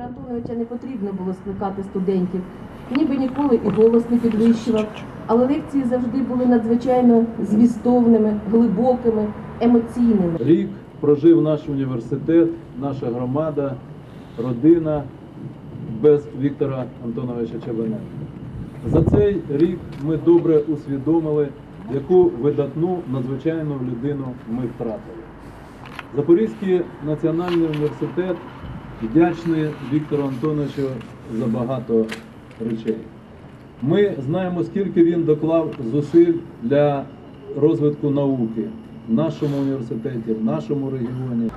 Антоновича не потрібно було скликати студентів, ніби ніколи і голос не підвищував, але лекції завжди були надзвичайно змістовними, глибокими, емоційними. Рік прожив наш університет, наша громада, родина без Віктора Антоновича Чебаненка. За цей рік ми добре усвідомили, яку видатну надзвичайну людину ми втратили. Запорізький національний університет вдячний Віктору Антоновичу за багато речей. Ми знаємо, скільки він доклав зусиль для розвитку науки в нашому університеті, в нашому регіоні.